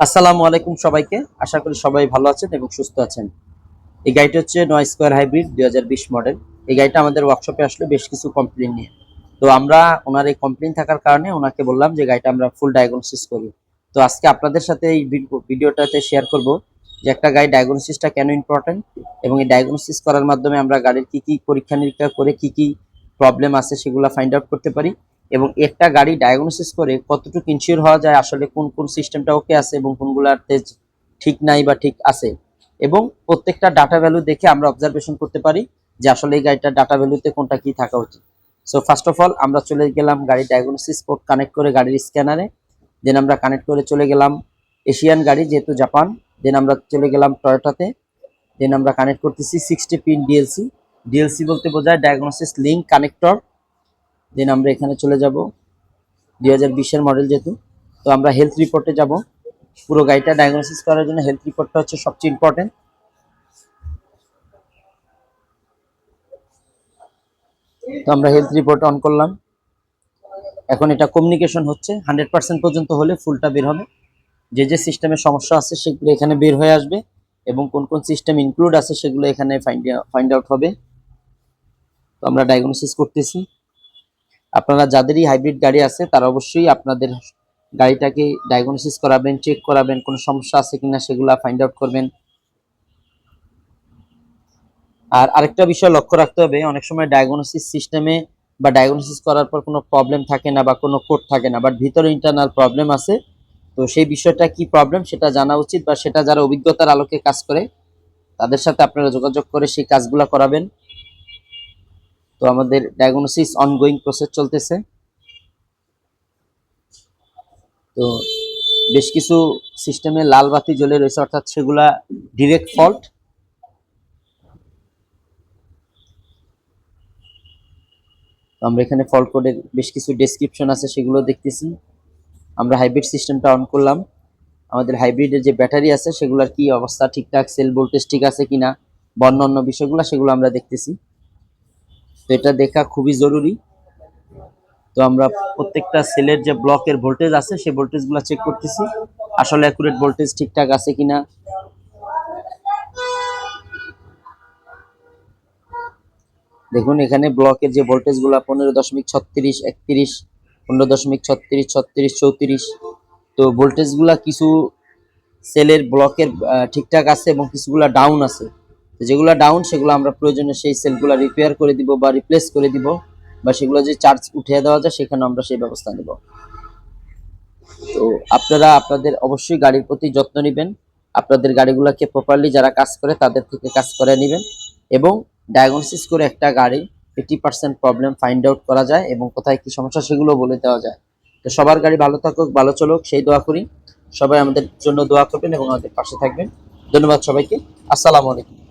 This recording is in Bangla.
আসসালামু আলাইকুম সবাইকে। আশা করি সবাই ভালো আছেন এবং সুস্থ আছেন। এই গাড়িটা হচ্ছে নয় স্কোয়ার হাইব্রিড দুই হাজার বিশ মডেল এই গাড়িটা আমাদের ওয়ার্কশপে আসলে, বেশ কিছু কমপ্লেন নিয়ে। তো আমরা ওনার এই কমপ্লেন থাকার কারণে ওনাকে বললাম যে গাড়িটা আমরা ফুল ডায়াগনোসিস করি। তো আজকে আপনাদের সাথে এই ভিড- ভিডিওটাতে শেয়ার করব যে একটা গাড়ি ডায়াগনোসিসটা কেন ইম্পর্টেন্ট এবং এই ডায়াগনোসিস করার মাধ্যমে আমরা গাড়ির কি কি পরীক্ষা নিরীক্ষা করে কি কি প্রবলেম আছে সেগুলো ফাইন্ড আউট করতে পারি। এবং একটা গাড়ি ডায়াগনোসিস করে কতটুকু ইনশিওর হওয়া যায়, আসলে কোন কোন সিস্টেমটা ওকে আছে এবং কোনগুলাতে ঠিক নাই বা ঠিক আছে। এবং প্রত্যেকটা ডাটা ভ্যালু দেখে আমরা অবজারভেশন করতে পারি যে আসলে এই গাড়িটার ডাটা ভ্যালুতে কোনটা কি থাকা উচিত। সো ফার্স্ট অফ অল আমরা চলে গেলাম গাড়ি ডায়াগনোসিস পোর্ট কানেক্ট করে গাড়ির স্ক্যানারে দেন আমরা কানেক্ট করে চলে গেলাম এশিয়ান গাড়ি, যেহেতু জাপান দেন আমরা চলে গেলাম টয়োটাতে দেন আমরা কানেক্ট করতেছি সিক্সটি পিন ডিএলসি ডিএলসি বলতে বোঝায় ডায়াগনোসিস লিঙ্ক কানেক্টর দেন আমরা এখানে চলে যাব। দুই হাজার বিশের মডেল যেহেতু, তো আমরা হেলথ রিপোর্টে যাব। পুরো গাড়িটা ডায়াগনোসিস করার জন্য হেলথ রিপোর্টটা হচ্ছে সবচেয়ে ইম্পর্টেন্ট তো আমরা হেলথ রিপোর্ট অন করলাম। এখন এটা কমিউনিকেশন হচ্ছে। হান্ড্রেড পার্সেন্ট পর্যন্ত হলে ফুলটা বের হবে। যে যে সিস্টেমের সমস্যা আছে সেগুলো এখানে বের হয়ে আসবে এবং কোন কোন সিস্টেম ইনক্লুড আছে সেগুলো এখানে ফাইন্ড ফাইন্ড আউট হবে। তো আমরা ডায়াগনোসিস করতেছি। আপনারা যাদেরই হাইব্রিড গাড়ি আছে, তারা অবশ্যই আপনাদের গাড়িটাকে ডায়াগনোসিস করাবেন চেক করাবেন, কোনো সমস্যা আছে কিনা সেগুলো ফাইন্ড আউট করবেন। আর আরেকটা বিষয় লক্ষ্য রাখতে হবে, অনেক সময় ডায়াগনোসিস সিস্টেমে বা ডায়াগনোসিস করার পর কোনো প্রবলেম থাকে না বা কোনো কোড থাকে না বাট ভিতরে ইন্টারনাল প্রবলেম আছে। তো সেই বিষয়টা কি প্রবলেম সেটা জানা উচিত বা সেটা যারা অভিজ্ঞতার আলোকে কাজ করে, তাদের সাথে আপনারা যোগাযোগ করে সেই কাজগুলো করাবেন। তো আমাদের ডায়াগনোসিস অনগোয়িং প্রসেস চলতেছে। তো বেশ কিছু সিস্টেমে লাল বাতি জ্বলে রয়েছে, অর্থাৎ সেগুলা ডিরেক্ট ফল্ট আমরা এখানে ফল্ট কোডের বেশ কিছু ডেসক্রিপশন আছে, সেগুলো দেখতেছি। আমরা হাইব্রিড সিস্টেমটা অন করলাম। আমাদের হাইব্রিডের যে ব্যাটারি আছে, সেগুলোর কি অবস্থা ঠিকঠাক সেল ভোল্টেজ ঠিক আছে কিনা, বা অন্যান্য বিষয়গুলো, সেগুলো আমরা দেখতেছি। তো এটা দেখা খুবই জরুরি। তো আমরা প্রত্যেকটা সেলের যে ব্লকের ভোল্টেজ আছে, সেই ভোল্টেজগুলো চেক করতেছি। আসলে অ্যাকুরেট ভোল্টেজ ঠিকঠাক আছে কিনা। দেখুন, এখানে ব্লকের যে ভোল্টেজগুলো পনেরো দশমিক ছত্রিশ, একত্রিশ, পনেরো দশমিক ছত্রিশ ছত্রিশ, চৌত্রিশ। তো ভোল্টেজগুলা কিছু সেলের ব্লকের ঠিকঠাক আছে এবং কিছুগুলা ডাউন আছে। তো যেগুলো ডাউন সেগুলো আমরা প্রয়োজনে সেই সেলগুলো রিপেয়ার করে দিব বা রিপ্লেস করে দিব বা সেগুলো যে চার্জ উঠিয়ে দেওয়া যায়, সেখানে আমরা সেই ব্যবস্থা নেব। তো আপনারা আপনাদের অবশ্যই গাড়ির প্রতি যত্ন নেবেন। আপনাদের গাড়িগুলোকে প্রপারলি যারা কাজ করে, তাদের থেকে কাজ করে নেবেন এবং ডায়াগনোসিস করে একটা গাড়ি eighty percent problem find out করা যায় এবং কোথায় কি সমস্যা সেগুলো বলে দেওয়া যায়। তো সবার গাড়ি ভালো থাকুক, ভালো চলুক, সেই দোয়া করি। সবাই আমাদের জন্য দোয়া করবেন এবং আমাদের পাশে থাকবেন। ধন্যবাদ সবাইকে। আসসালামু আলাইকুম।